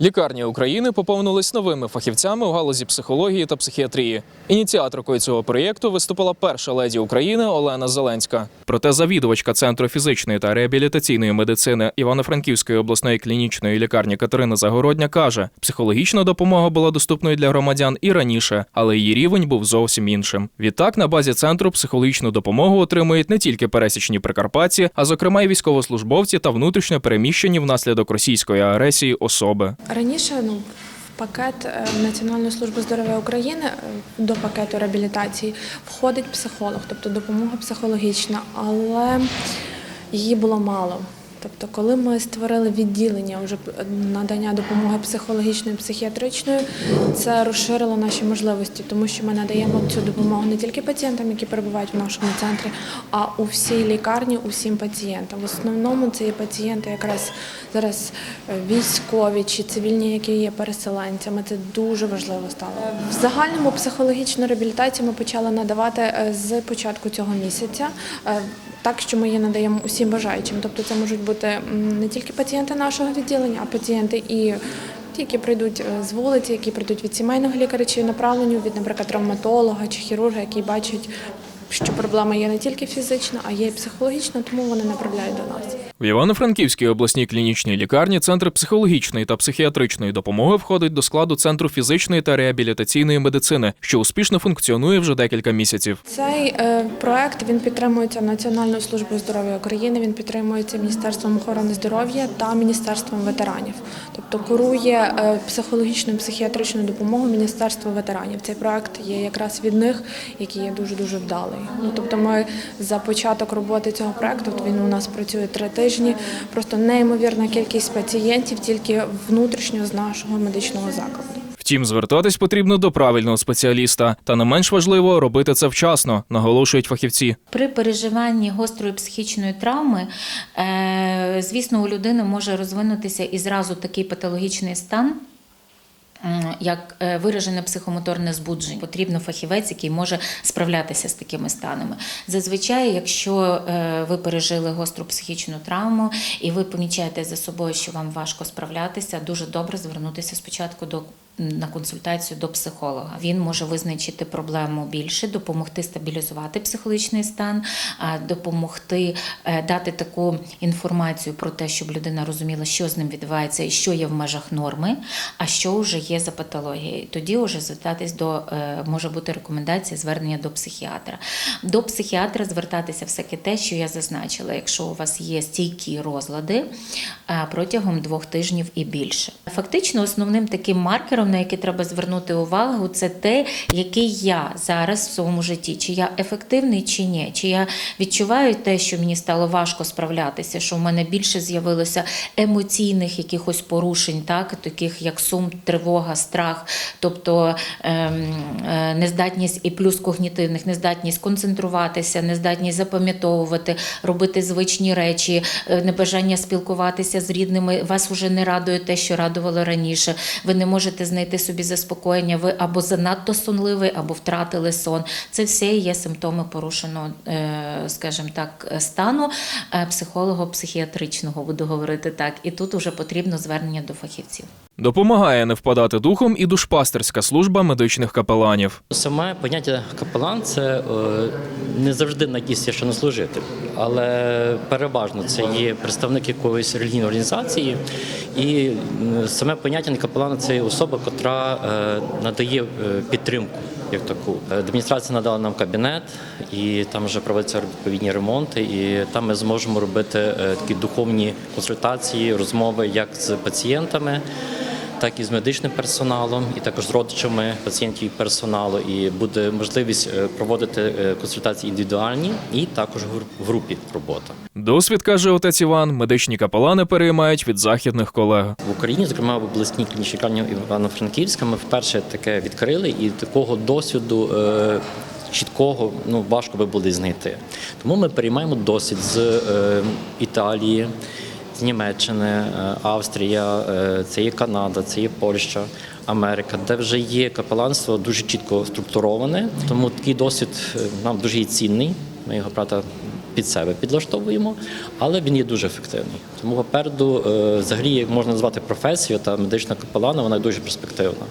Лікарні України поповнились новими фахівцями у галузі психології та психіатрії. Ініціаторкою цього проєкту виступила перша леді України Олена Зеленська. Проте завідувачка центру фізичної та реабілітаційної медицини Івано-Франківської обласної клінічної лікарні Катерина Загородня каже, психологічна допомога була доступною для громадян і раніше, але її рівень був зовсім іншим. Відтак, на базі центру психологічну допомогу отримують не тільки пересічні прикарпатці, а зокрема й військовослужбовці та внутрішньо переміщені внаслідок російської агресії особи. Раніше ну, в пакет е, Національної служби здоров'я України е, до пакету реабілітації входить психолог, тобто допомога психологічна, але її було мало. Тобто, коли ми створили відділення вже надання допомоги психологічної, психіатричної, це розширило наші можливості, тому що ми надаємо цю допомогу не тільки пацієнтам, які перебувають в нашому центрі, а у всій лікарні, усім пацієнтам. В основному це є пацієнти якраз зараз е, військові чи цивільні, які є переселенцями. Це дуже важливо стало. В загальному психологічну реабілітацію ми почали надавати е, з початку цього місяця. Так, що ми її надаємо усім бажаючим. Тобто це можуть бути не тільки пацієнти нашого відділення, а пацієнти і ті, які прийдуть е, з вулиці, які прийдуть від сімейного лікаря чи направленню від, наприклад, травматолога чи хірурга, який бачить, що проблема є не тільки фізична, а є і психологічна, тому вони направляють до нас. В Івано-Франківській обласній клінічній лікарні центр психологічної та психіатричної допомоги входить до складу центру фізичної та реабілітаційної медицини, що успішно функціонує вже декілька місяців. Цей е, проект він підтримується Національною службою здоров'я України. Він підтримується Міністерством охорони здоров'я та Міністерством ветеранів. Тобто курує е, психологічну і психіатричну допомогу Міністерство ветеранів. Цей проект є якраз від них, який є дуже дуже вдалий. Ну тобто, ми за початок роботи цього проекту він у нас працює три. Просто неймовірна кількість пацієнтів тільки внутрішньо з нашого медичного закладу. Втім, звертатись потрібно до правильного спеціаліста, та не менш важливо робити це вчасно, наголошують фахівці. При переживанні гострої психічної травми, е, звісно, у людини може розвинутися і зразу такий патологічний стан. М, Як е, виражене психомоторне збудження, потрібно фахівець, який може справлятися з такими станами. Зазвичай, якщо е, ви пережили гостру психічну травму і ви помічаєте за собою, що вам важко справлятися, дуже добре звернутися спочатку до на консультацію до психолога. Він може визначити проблему більше, допомогти стабілізувати психологічний стан, допомогти е, дати таку інформацію про те, щоб людина розуміла, що з ним відбувається і що є в межах норми, а що вже є за патологією. Тоді вже звертатись до е, може бути рекомендація звернення до психіатра. До психіатра звертатися все-таки те, що я зазначила, якщо у вас є стійкі розлади е, протягом двох тижнів і більше. Фактично, основним таким маркером, на який треба звернути увагу, це те, який я зараз в своєму житті, чи я ефективний, чи ні, чи я відчуваю те, що мені стало важко справлятися, що в мене більше з'явилося емоційних якихось порушень, так таких як сум, тривога, страх, тобто ем, е, нездатність і плюс когнітивних, нездатність концентруватися, нездатність запам'ятовувати, робити звичні речі, е, небажання спілкуватися з рідними. Вас вже не радує те, що радувало раніше. Ви не можете знайти собі заспокоєння. Ви або занадто сонливий, або втратили сон. Це все є симптоми порушеного, е, скажімо так, стану е, психолого-психіатричного, буду говорити так. І тут вже потрібно звернення до фахівців. Допомагає не впадати духом і душпастерська служба медичних капеланів. Саме поняття капелан це е, не завжди на якийсь священнослужитель, але переважно це є представник якоїсь релігійної організації, і саме поняття капелана це особа, котра е, надає е, підтримку. Як таку адміністрація надала нам кабінет, і там вже проводяться відповідні ремонти. І там ми зможемо робити такі духовні консультації, розмови як з пацієнтами, так і з медичним персоналом, і також з родичами пацієнтів і персоналу. І буде можливість е, проводити е, консультації індивідуальні і також в групі робота. Досвід каже отець Іван, медичні капелани переймають від західних колег. В Україні, зокрема в обласній клінічній лікарні Івано-Франківська, ми вперше таке відкрили, і такого досвіду е, чіткого ну важко би було знайти. Тому ми переймаємо досвід з е, Італії. З Німеччини, е, Австрія, е, це є Канада, це є Польща, Америка, де вже є капеланство дуже чітко структуроване. Тому такий досвід е, нам дуже цінний. Ми його правда під себе підлаштовуємо, але він є дуже ефективний. Тому попереду е, взагалі можна назвати професію та медична капелана, вона дуже перспективна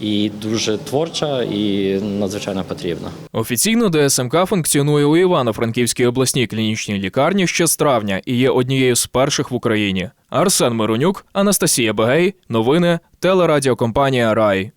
і дуже творча і надзвичайно потрібна. Офіційно ДСМК функціонує у Івано-Франківській обласній клінічній лікарні ще з травня і є однією з перших в Україні. Арсен Миронюк, Анастасія Бегей, новини, телерадіокомпанія Рай.